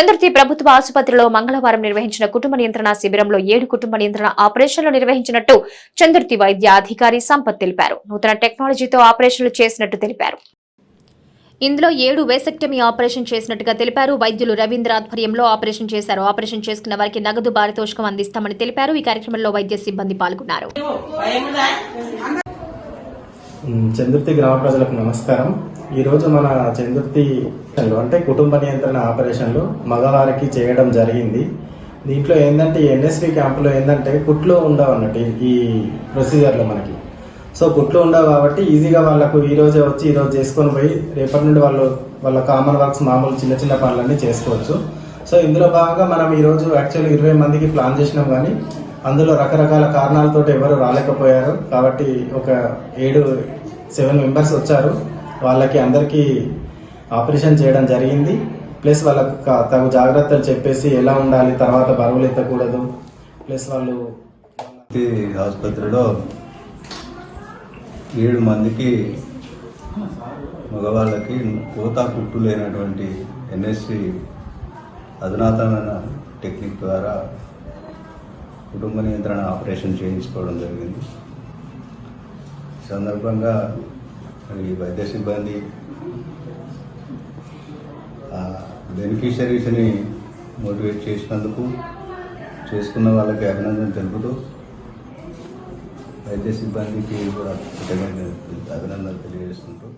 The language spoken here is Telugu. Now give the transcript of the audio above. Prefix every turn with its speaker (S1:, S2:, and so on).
S1: చంద్రతి ప్రభుత్వ ఆసుపత్రిలో మంగళవారం నిర్వహించిన కుటుంబ నియంత్రణ శిబిరంలో ఏడు కుటుంబ నియంత్రణ ఆపరేషన్లు నిర్వహించినట్టు చంద్రతి వైద్య అధికారి సంపత్ తెలిపారు. నూతన టెక్నాలజీతో ఆపరేషన్లు చేసినట్టు తెలిపారు. ఇందులో ఏడు వేసెక్టమీ ఆపరేషన్ చేసినట్టుగా తెలిపారు. వైద్యులు రవీంద్ర ఆధ్వర్యంలో ఆపరేషన్ చేశారు. ఆపరేషన్ చేసుకున్న వారికి నగదు పారితోషికం అందిస్తామని తెలిపారు. ఈ కార్యక్రమంలో వైద్య సిబ్బంది పాల్గొన్నారు.
S2: చందుర్తి గ్రామ ప్రజలకు నమస్కారం. ఈరోజు మన చంద్రుతి అంటే కుటుంబ నియంత్రణ ఆపరేషన్లు మగవారికి చేయడం జరిగింది. దీంట్లో ఏంటంటే ఎన్ఎస్వి ఎన్ఎస్పి క్యాంపులో ఏంటంటే కుట్లు ఉండవు అన్నట్టు ఈ- ప్రొసీజర్లో మనకి. సో కుట్లు ఉండవు కాబట్టి ఈజీగా వాళ్ళకు ఈ రోజే వచ్చి ఈరోజు చేసుకొని పోయి రేపటి నుండి వాళ్ళు వాళ్ళ కామన్ వర్క్స్ మామూలు చిన్న చిన్న పనులన్నీ చేసుకోవచ్చు. సో ఇందులో భాగంగా మనం ఈరోజు యాక్చువల్ యాక్చువల్లీ ఇరవై మందికి ప్లాన్ చేసినాం కానీ అందులో రకరకాల కారణాలతో ఎవరు రాలేకపోయారు. కాబట్టి ఒక ఏడు సెవెన్ మెంబర్స్ వచ్చారు. వాళ్ళకి అందరికీ ఆపరేషన్ చేయడం జరిగింది. ప్లస్ వాళ్ళకు తగు జాగ్రత్తలు చెప్పేసి ఎలా ఉండాలి తర్వాత బరువులు ఎత్తకూడదు. ప్లస్ వాళ్ళు
S3: ఆసుపత్రిలో ఏడు మందికి మగవాళ్ళకి కోతా కుట్టు లేనటువంటి ఎన్ఎస్సి అధునాతనమైన టెక్నిక్ ద్వారా కుటుంబ నియంత్రణ ఆపరేషన్ చేయించుకోవడం జరిగింది. సందర్భంగా మరి వైద్య సిబ్బంది బెనిఫిషరీస్ని మోటివేట్ చేసినందుకు చేసుకున్న వాళ్ళకి అభినందన తెలుపుతూ వైద్య సిబ్బందికి కూడా కృతజ్ఞత అభినందనలు తెలియజేసుకుంటూ